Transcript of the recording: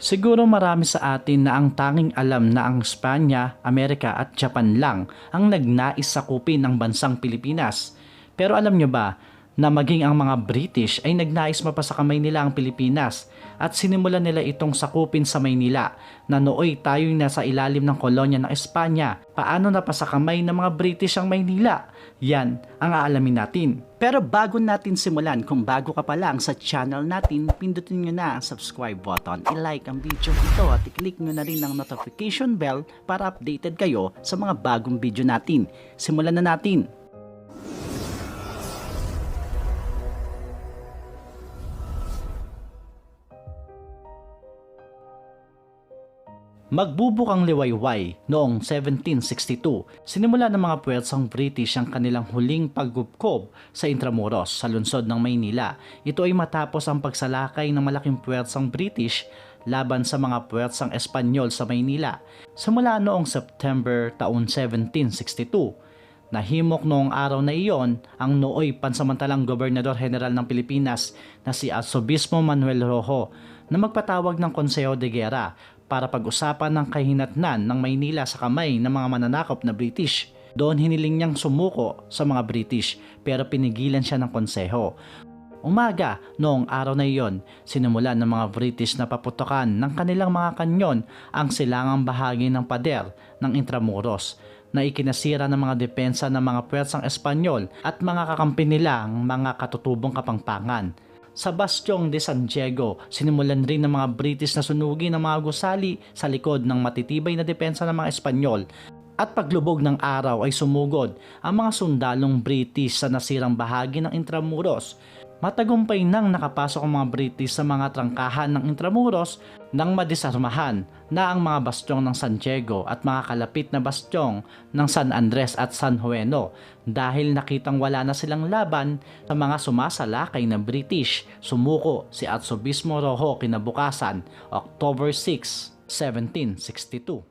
Siguro marami sa atin na ang tanging alam na ang Espanya, Amerika at Japan lang ang nagnais sakupin ang bansang Pilipinas. Pero alam nyo ba na maging ang mga British ay nagnais mapasakamay nila ang Pilipinas at sinimulan nila itong sakupin sa Maynila na nooy tayo'y nasa ilalim ng kolonya ng Espanya. Paano napasakamay ng mga British ang Maynila? Yan ang aalamin natin. Pero bago natin simulan, kung bago ka pa lang sa channel natin, pindutin nyo na ang subscribe button, i-like ang video ito at i-click nyo na rin ang notification bell para updated kayo sa mga bagong video natin. Simulan na natin! Magbubukang liwayway noong 1762, sinimula ng mga puwersang British ang kanilang huling paggubkob sa Intramuros sa lungsod ng Maynila. Ito ay matapos ang pagsalakay ng malaking puwersang British laban sa mga puwersang Espanyol sa Maynila. Simula noong September taon 1762, Nahimok noong araw na iyon ang nooy pansamantalang Gobernador General ng Pilipinas na si Arsobispo Manuel Rojo na magpatawag ng Konseho de Guerra para pag-usapan ng kahinatnan ng Maynila sa kamay ng mga mananakop na British. Doon hiniling niyang sumuko sa mga British pero pinigilan siya ng konseho. Umaga noong araw na iyon, sinimulan ng mga British na paputokan ng kanilang mga kanyon ang silangang bahagi ng pader ng Intramuros na ikinasira ng mga depensa ng mga puwersang Espanyol at mga kakampi nilang mga katutubong kapangpangan. Sa Bastyong de San Diego, sinimulan rin ng mga British na sunugin ang mga gusali sa likod ng matitibay na depensa ng mga Espanyol at paglubog ng araw ay sumugod ang mga sundalong British sa nasirang bahagi ng Intramuros. Matagumpay nang nakapasok ang mga British sa mga trangkahan ng Intramuros nang madisarmahan na ang mga bastyong ng San Diego at mga kalapit na bastyong ng San Andres at San Jueno dahil nakitang wala na silang laban sa mga sumasalakay na British. Sumuko si Arsobispo Rojo kinabukasan, October 6, 1762.